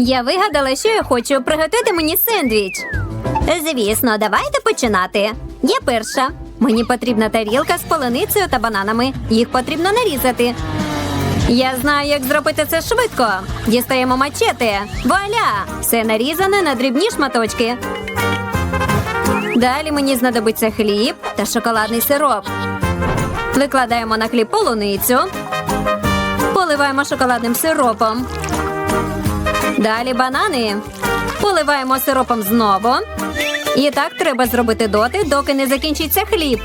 Я вигадала, що я хочу приготувати мені сендвіч. Звісно, давайте починати. Я перша. Мені потрібна тарілка з полуницею та бананами. Їх потрібно нарізати. Я знаю, як зробити це швидко. Дістаємо мачете. Вуаля! Все нарізане на дрібні шматочки. Далі мені знадобиться хліб та шоколадний сироп. Викладаємо на хліб полуницю. Поливаємо шоколадним сиропом. Далі банани. Поливаємо сиропом знову. І так треба зробити доти, доки не закінчиться хліб.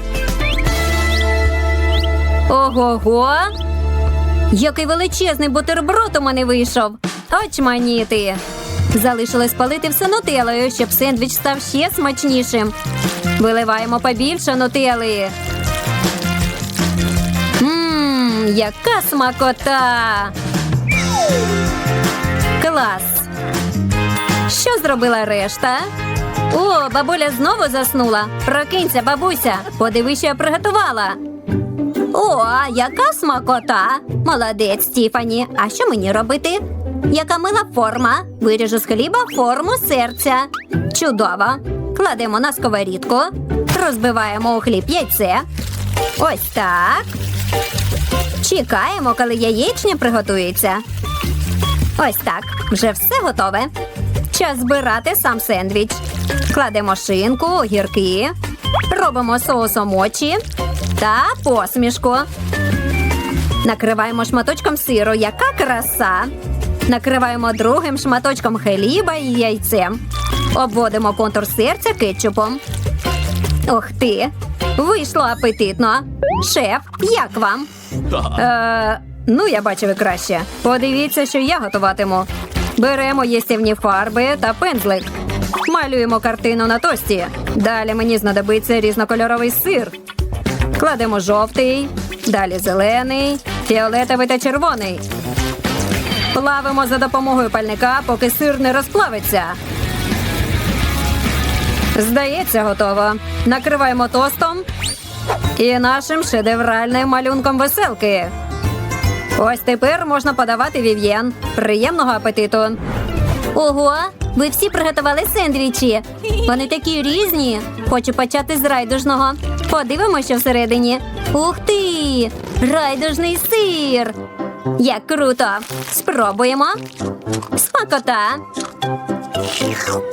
Ого-го! Який величезний бутерброд у мене вийшов. Очманіти. Залишилось палити все нутелою, щоб сендвіч став ще смачнішим. Виливаємо побільше нутели. Ммм, яка смакота! Клас! Що зробила решта? О, бабуля знову заснула. Прокинься, бабуся. Подиви, що я приготувала. О, яка смакота! Молодець, Стіфані. А що мені робити? Яка мила форма. Виріжу з хліба форму серця. Чудово. Кладемо на сковорідку, розбиваємо у хліб яйце. Ось так. Чекаємо, коли яєчня приготується. Ось так. Вже все готове. Час збирати сам сендвіч. Кладемо шинку, огірки, робимо соусом очі та посмішку. Накриваємо шматочком сиру. Яка краса! Накриваємо другим шматочком хліба і яйцем. Обводимо контур серця кетчупом. Ух ти! Вийшло апетитно. Шеф, як вам? Е, ну, я бачив і краще. Подивіться, що я готуватиму. Беремо їстівні фарби та пензлик. Малюємо картину на тості. Далі мені знадобиться різнокольоровий сир. Кладемо жовтий, далі зелений, фіолетовий та червоний. Плавимо за допомогою пальника, поки сир не розплавиться. Здається, готово. Накриваємо тостом і нашим шедевральним малюнком веселки. Ось тепер можна подавати вів'єн. Приємного апетиту. Ого, ви всі приготували сендвічі. Вони такі різні. Хочу почати з райдужного. Подивимося, що всередині. Ух ти! Райдужний сир! Як круто! Спробуємо. Смакота.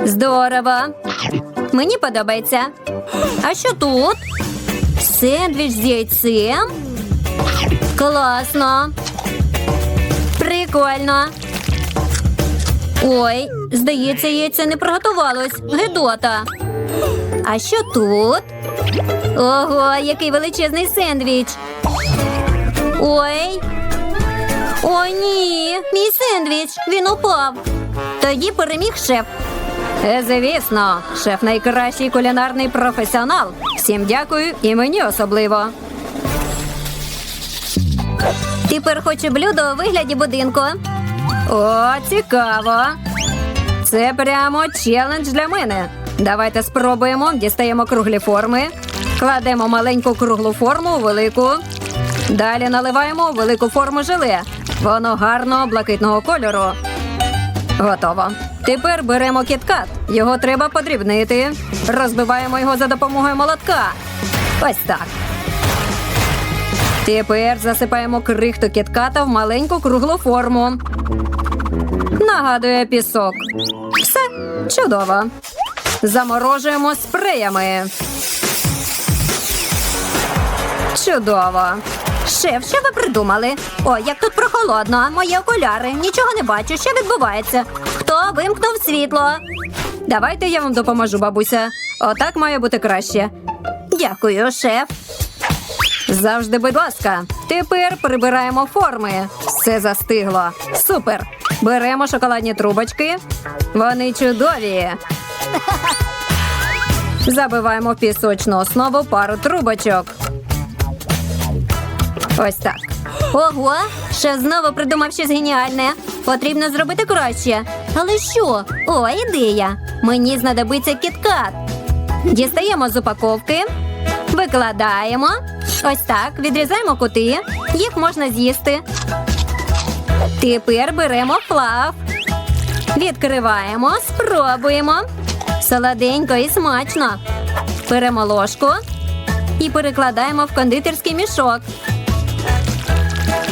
Здорово. Мені подобається. А що тут? Сендвіч з яйцем? Класно. Прикольно. Ой, здається, яйце не приготувалось. Гедота. А що тут? Ого, який величезний сендвіч. Ой. О, ні, мій сендвіч. Він упав. Тоді переміг шеф. Е, Звісно, шеф найкращий кулінарний професіонал. Всім дякую і мені особливо. Тепер хочу блюдо у вигляді будинку. О, цікаво. Це прямо челендж для мене. Давайте спробуємо. Дістаємо круглі форми, кладемо маленьку круглу форму у велику. Далі наливаємо у велику форму желе. Воно гарного блакитного кольору. Готово. Тепер беремо кіткат. Його треба подрібнити. Розбиваємо його за допомогою молотка. Ось так. Тепер засипаємо крихту кітката в маленьку круглу форму. Нагадує пісок. Все чудово. Заморожуємо спреями. Чудово. Шеф, що ви придумали? О, як тут прохолодно. Мої окуляри. Нічого не бачу. Що відбувається? Хто вимкнув світло? Давайте я вам допоможу, бабуся. Отак має бути краще. Дякую, шеф. Завжди, будь ласка. Тепер прибираємо форми. Все застигло. Супер. Беремо шоколадні трубочки. Вони чудові. Забиваємо в пісочну основу пару трубочок. Ось так. Ого, шеф знову придумав щось геніальне. Потрібно зробити краще. Але що? О, ідея. Мені знадобиться кіткат. Дістаємо з упаковки, викладаємо. Ось так, відрізаємо кути. Їх можна з'їсти. Тепер беремо плав. Відкриваємо, спробуємо. Солоденько і смачно. Беремо ложку і перекладаємо в кондитерський мішок.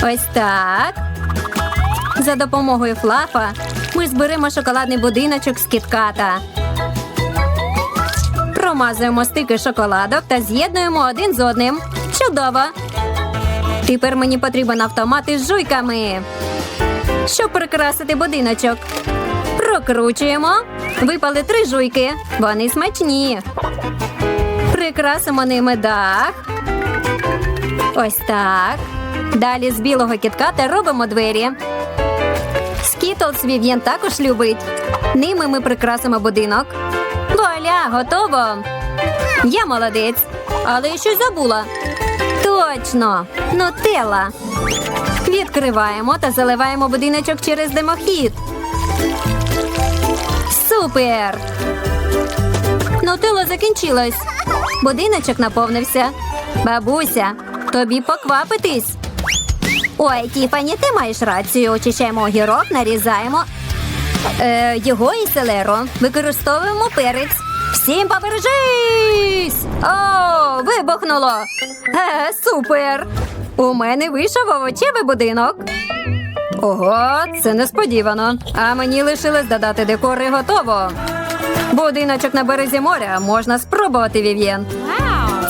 Ось так. За допомогою флафа ми зберемо шоколадний будиночок з кітката. Промазуємо стики шоколадок та з'єднуємо один з одним. Чудово! Тепер мені потрібен автомат із жуйками. Щоб прикрасити будиночок. Прокручуємо. Випали три жуйки. Вони смачні. Прикрасимо ними дах. Ось так. Далі з білого кітката робимо двері. Скітлс Вів'єн також любить. Ними ми прикрасимо будинок. Вуаля, готово. Я молодець. Але я щось забула. Точно, нутелла. Відкриваємо та заливаємо будиночок через димохід. Супер! Нутелла закінчилась. Будиночок наповнився. Бабуся, тобі поквапитись. Ой, Тіфані, ти маєш рацію. Очищаємо огірок, нарізаємо е, його і селеру. Використовуємо перець. Всім побережись! О, вибухнуло! Е, супер! У мене вийшов овочевий будинок. Ого, це несподівано. А мені лишилось додати декор і готово. Будиночок на березі моря можна спробувати, Вів'єн.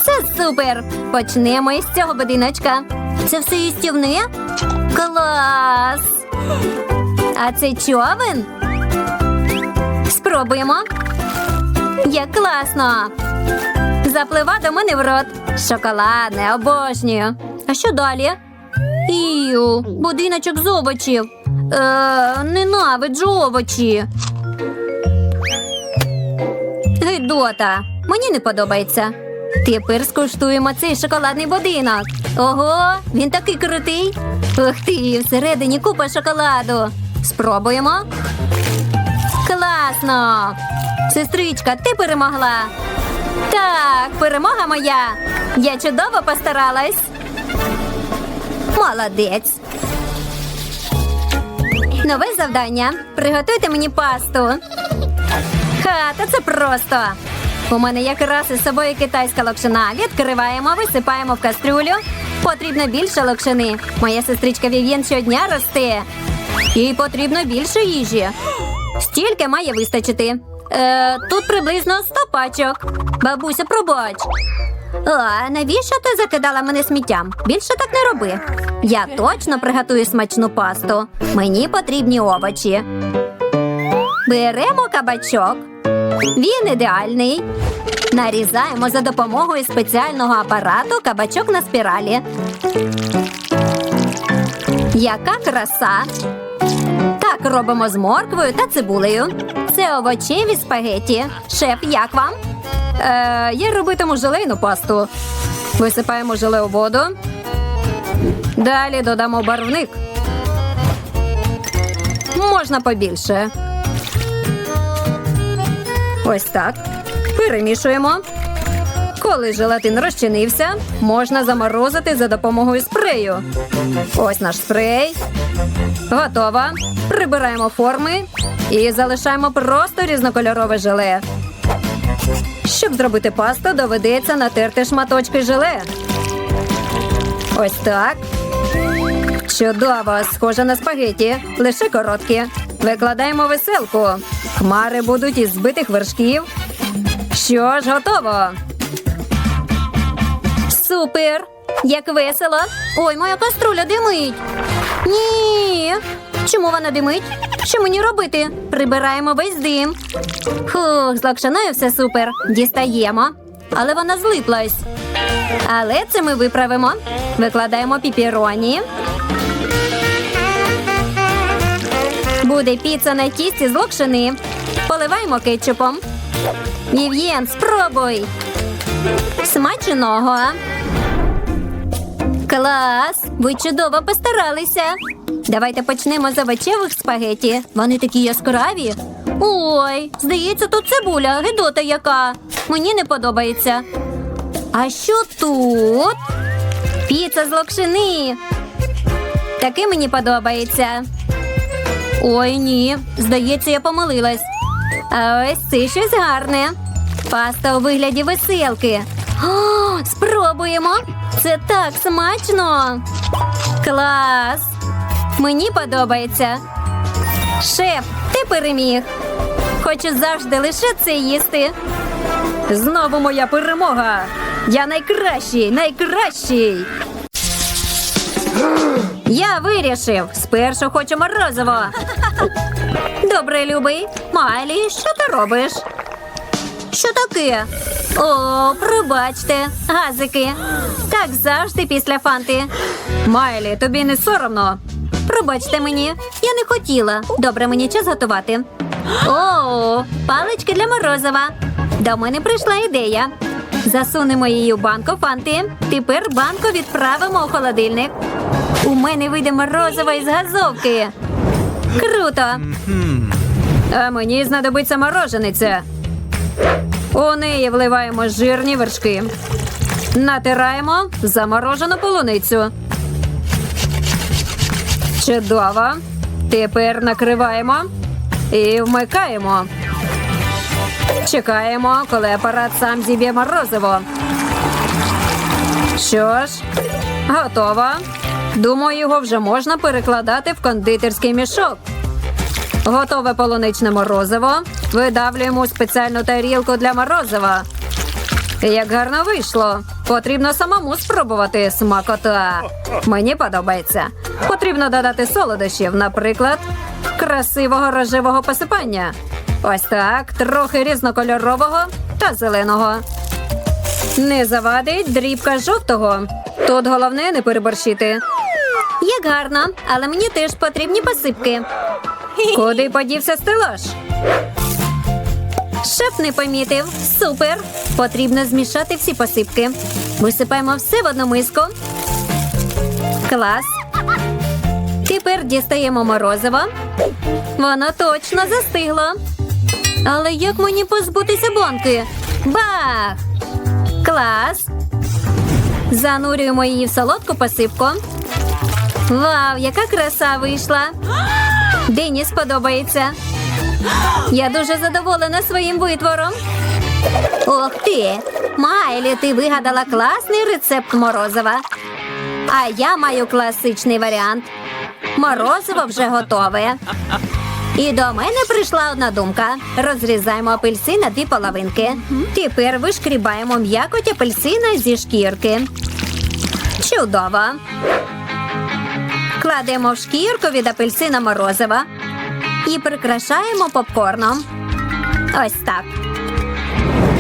Це супер! Почнемо із цього будиночка. Це все їстівне? Клас! А це човен? Спробуємо. Як класно! Заплива до мене в рот. Шоколадне, обожнюю. А що далі? Ію, будиночок з овочів. Е, ненавиджу овочі. Гидота, мені не подобається. Тепер скуштуємо цей шоколадний будинок. Ого, він такий крутий. Ух ти, всередині купа шоколаду. Спробуємо. Класно! Сестричка, ти перемогла. Так, перемога моя. Я чудово постаралась. Молодець. Нове завдання. Приготуйте мені пасту. Ха, та це просто. У мене якраз із собою китайська локшина. Відкриваємо, висипаємо в кастрюлю. Потрібно більше локшини. Моя сестричка Вів'єн щодня росте. Їй потрібно більше їжі. Стільки має вистачити. Е, тут приблизно 100 пачок. Бабуся, пробач. А навіщо ти закидала мене сміттям? Більше так не роби. Я точно приготую смачну пасту. Мені потрібні овочі. Беремо кабачок. Він ідеальний. Нарізаємо за допомогою спеціального апарату кабачок на спіралі. Яка краса! Робимо з морквою та цибулею. Це овочеві спагеті. Шеф, як вам? Е, я робитиму желейну пасту. Висипаємо желе у воду. Далі додамо барвник. Можна побільше. Ось так. Перемішуємо. Коли желатин розчинився, можна заморозити за допомогою спрею. Ось наш спрей. Готово. Прибираємо форми і залишаємо просто різнокольорове желе. Щоб зробити пасту, доведеться натерти шматочки желе. Ось так. Чудово, схоже на спагеті, лише короткі. Викладаємо веселку. Хмари будуть із збитих вершків. Що ж, готово. Супер! Як весело! Ой, моя каструля димить. Ні. Чому вона димить? Що мені робити? Прибираємо весь дим. Фух, з локшиною все супер. Дістаємо. Але вона злиплась. Але це ми виправимо. Викладаємо піпіроні. Буде піца на тісті з локшини. Поливаємо кетчупом. Вів'єн, спробуй. Смачного. Клас! Ви чудово постаралися. Давайте почнемо з овочевих спагеті. Вони такі яскраві. Ой, здається, тут цибуля, гидота яка. Мені не подобається. А що тут? Піца з локшини. Таке мені подобається. Ой, ні. Здається, я помилилась. А ось це щось гарне. Паста у вигляді веселки. О, спробуємо. Це так смачно. Клас. Мені подобається. Шеф, ти переміг. Хочу завжди лише це їсти. Знову моя перемога. Я найкращий, найкращий. Я вирішив. Спершу хочу морозиво. Добре, любий. Майлі, що ти робиш? Що таке? О, пробачте, газики. Так завжди після фанти. Майлі, тобі не соромно. Пробачте мені, я не хотіла. Добре, мені час готувати. О, палички для морозива. До мене прийшла ідея. Засунемо її у банку фанти. Тепер банку відправимо у холодильник. У мене вийде морозиво із газовки. Круто. А мені знадобиться морожениця. У неї вливаємо жирні вершки. Натираємо заморожену полуницю. Чудово. Тепер накриваємо і вмикаємо. Чекаємо, коли апарат сам зіб'є морозиво. Що ж, готово. Думаю, його вже можна перекладати в кондитерський мішок. Готове полуничне морозиво. Видавлюємо спеціальну тарілку для морозива. Як гарно вийшло. Потрібно самому спробувати смакота. Мені подобається. Потрібно додати солодощів, наприклад, красивого рожевого посипання. Ось так, трохи різнокольорового та зеленого. Не завадить дрібка жовтого. Тут головне не переборщити. Як гарно, але мені теж потрібні посипки. Куди подівся стелаж? Шеф не помітив. Супер. Потрібно змішати всі посипки. Висипаємо все в одну миску. Клас. Тепер дістаємо морозиво. Воно точно застигло. Але як мені позбутися банки? Бах! Клас. Занурюємо її в солодку посипку. Вау, яка краса вийшла! Дені сподобається. Я дуже задоволена своїм витвором. Ох ти! Майлі, ти вигадала класний рецепт морозива. А я маю класичний варіант. Морозиво вже готове. І до мене прийшла одна думка. Розрізаємо апельсин на дві половинки. Тепер вишкрібаємо м'якоть апельсина зі шкірки. Чудово. Кладемо в шкірку від апельсина морозива і прикрашаємо попкорном. Ось так.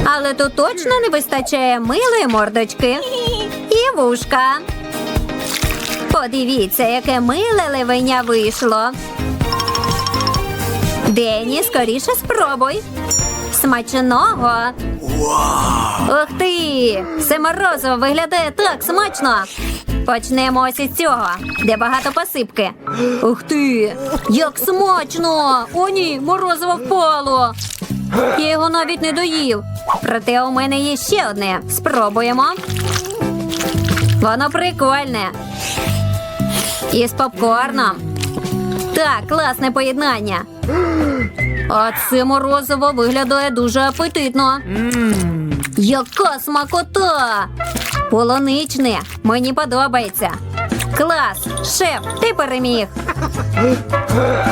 Але тут точно не вистачає милої мордочки і вушка. Подивіться, яке миле ливеня вийшло. Дені, скоріше спробуй. Смачного. Ух ти! Це морозиво виглядає так смачно. Почнемо ось із цього, де багато посипки. Ух ти! Як смачно! О, ні, морозиво впало. Я його навіть не доїв. Проте у мене є ще одне. Спробуємо. Воно прикольне. І з попкорном. Так, класне поєднання. А це морозиво виглядає дуже апетитно. Яка смакота! Полоничне, мені подобається. Клас, шеф, ти переміг.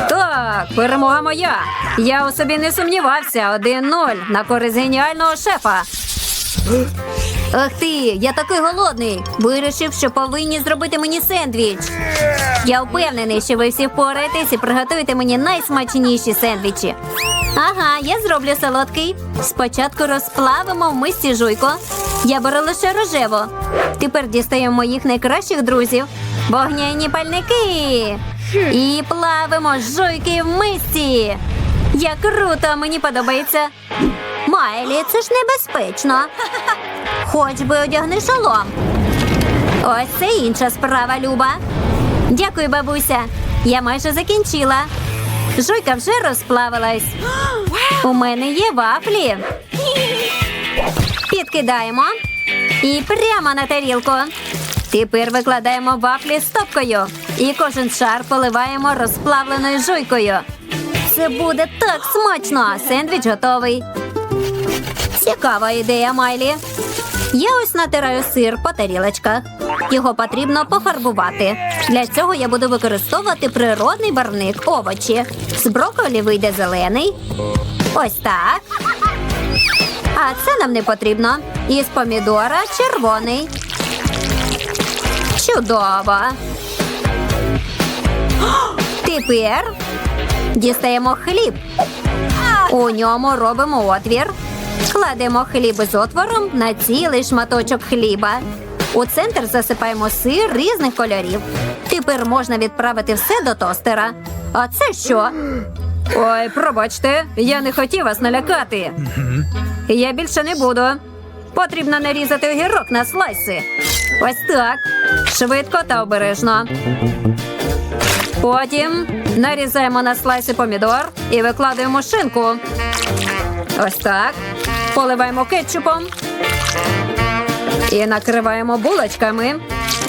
Так, перемога моя. Я у собі не сумнівався. 1-0 на користь геніального шефа. Ах ти, я такий голодний. Вирішив, що повинні зробити мені сендвіч. Я впевнений, що ви всі впораєтесь і приготуєте мені найсмачніші сендвічі. Ага, я зроблю солодкий. Спочатку розплавимо в мисці жуйко. Я беру лише рожево. Тепер дістаємо моїх найкращих друзів. Вогняні пальники. І плавимо жуйки в мисці. Як круто, мені подобається. Майлі, це ж небезпечно. Хоч би одягни шолом. Ось це інша справа, Люба. Дякую, бабуся. Я майже закінчила. Жуйка вже розплавилась. У мене є вафлі. Підкидаємо і прямо на тарілку. Тепер викладаємо вафлі стопкою. І кожен шар поливаємо розплавленою жуйкою. Це буде так смачно! Сендвіч готовий. Цікава ідея, Майлі. Я ось натираю сир по тарілочках. Його потрібно пофарбувати. Для цього я буду використовувати природний барвник овочі. З брокколі вийде зелений. Ось так. А це нам не потрібно. Із помідора червоний. Чудово. Тепер дістаємо хліб. У ньому робимо отвір. Кладемо хліб із отвором на цілий шматочок хліба. У центр засипаємо сир різних кольорів. Тепер можна відправити все до тостера. А це що? Ой, пробачте, я не хотів вас налякати. Я більше не буду. Потрібно нарізати огірок на слайси. Ось так. Швидко та обережно. Потім нарізаємо на слайси помідор і викладаємо шинку. Ось так. Поливаємо кетчупом. І накриваємо булочками.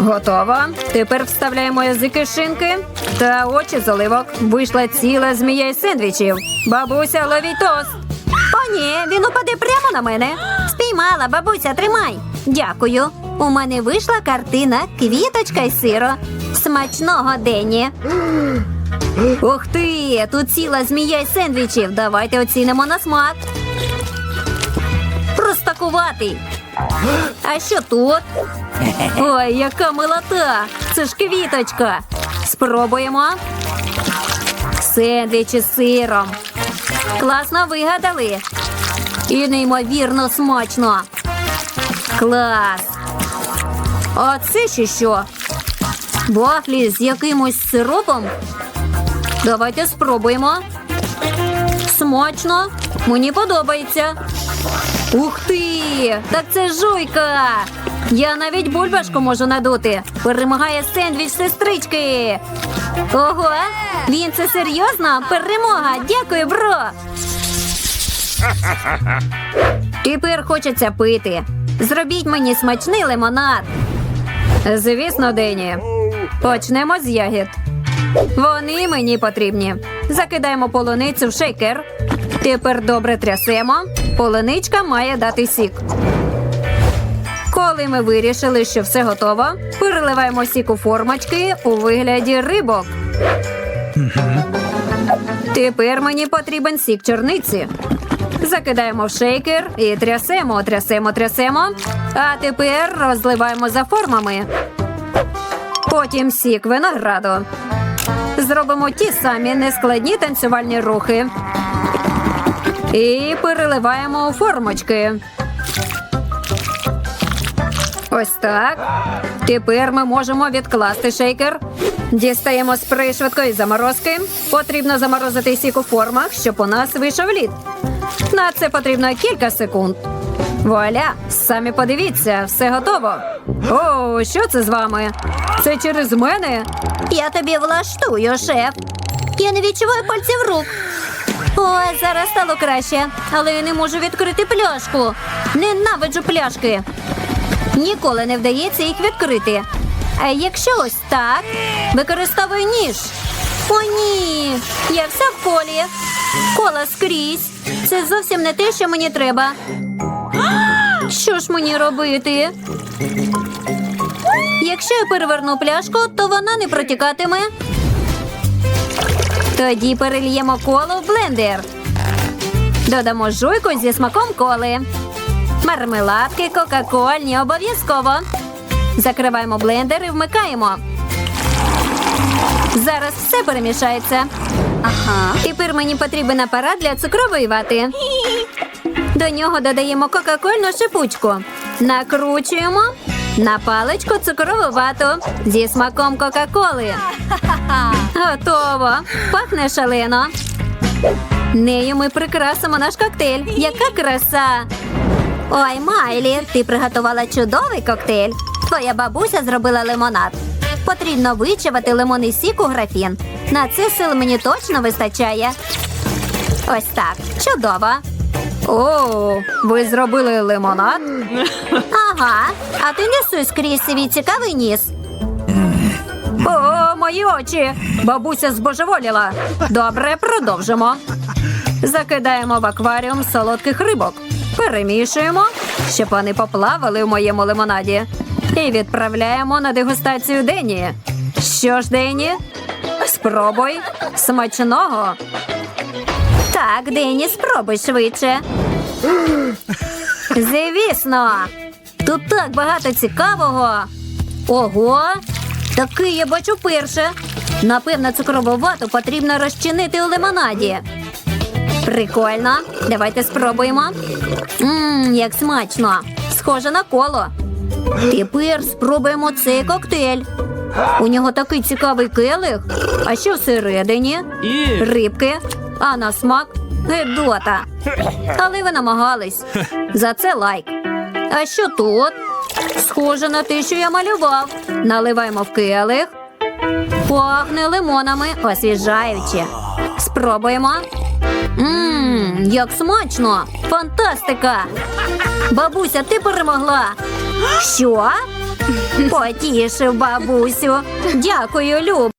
Готово. Тепер вставляємо язики шинки та очі з оливок. Вийшла ціла змія із сендвічів. Бабуся, ловіть тост. О, ні, він упаде прямо на мене. Спіймала, бабуся, тримай. Дякую. У мене вийшла картина квіточка й сиро. Смачного Дені. Ух ти! Тут ціла змія й сендвічів. Давайте оцінимо на смак. Простакуватий. А що тут? Ой, яка милота! Це ж квіточка. Спробуємо. Сендвіч із сиром. Класно вигадали. І неймовірно смачно. Клас. А це ще що? Вафлі з якимось сиропом? Давайте спробуємо. Смачно. Мені подобається. Ух ти! Так це жуйка! Я навіть бульбашку можу надути. Перемагає сендвіч сестрички. Ого! Він це серйозно? Перемога! Дякую, бро! Тепер хочеться пити. Зробіть мені смачний лимонад. Звісно, Дені. Почнемо з ягід. Вони мені потрібні. Закидаємо полуницю в шейкер. Тепер добре трясемо. Полуничка має дати сік. Коли ми вирішили, що все готово, переливаємо сік у формочки у вигляді рибок. Тепер мені потрібен сік чорниці. Закидаємо в шейкер і трясемо, трясемо, трясемо. А тепер розливаємо за формами. Потім сік винограду. Зробимо ті самі нескладні танцювальні рухи. І переливаємо у формочки. Ось так. Тепер ми можемо відкласти шейкер. Дістаємо спрей швидкої заморозки. Потрібно заморозити сік у формах, щоб у нас вийшов лід. На це потрібно кілька секунд. Вуаля, самі подивіться, все готово. О, що це з вами? Це через мене? Я тобі влаштую, шеф. Я не відчуваю пальців рук. Ой, зараз стало краще, але я не можу відкрити пляшку. Ненавиджу пляшки. Ніколи не вдається їх відкрити. А якщо ось так, використовую ніж. О, ні, я вся в колі. Кола скрізь. Це зовсім не те, що мені треба. Що ж мені робити? Якщо я переверну пляшку, то вона не протікатиме. Тоді перельємо коло в блендер. Додамо жуйку зі смаком коли. Мармеладки, кока-кольні обов'язково. Закриваємо блендер і вмикаємо. Зараз все перемішається. Ага. Тепер мені потрібен апарат для цукрової вати. До нього додаємо кока-кольну шипучку. Накручуємо на паличку цукрову вату зі смаком Кока-Коли. Готово. Пахне шалено. Нею ми прикрасимо наш коктейль. Яка краса! Ой, Майлі, ти приготувала чудовий коктейль. Твоя бабуся зробила лимонад. Потрібно вичавати лимонний сік у графін. На це сил мені точно вистачає. Ось так. Чудово. О, ви зробили лимонад? Ага. А ти неси скрізь свій цікавий ніс. О, мої очі. Бабуся збожеволіла. Добре, продовжимо. Закидаємо в акваріум солодких рибок. Перемішуємо, щоб вони поплавали в моєму лимонаді. І відправляємо на дегустацію Дені. Що ж, Дені? Спробуй. Смачного. Так, Дені, спробуй швидше. Звісно. Тут так багато цікавого. Ого, такий я бачу перше. Напевно, цукрову вату потрібно розчинити у лимонаді. Прикольно. Давайте спробуємо. Мм, як смачно. Схоже на коло. Тепер спробуємо цей коктейль. У нього такий цікавий келих. А що всередині? Рибки, а на смак гедота. Але ви намагались. За це лайк. А що тут? Схоже на те, що я малював. Наливаємо в келих. Пахне лимонами, освіжаюче. Спробуємо. Ммм, як смачно! Фантастика! Бабуся, ти перемогла. Що? Потішив бабусю. Дякую, Люб.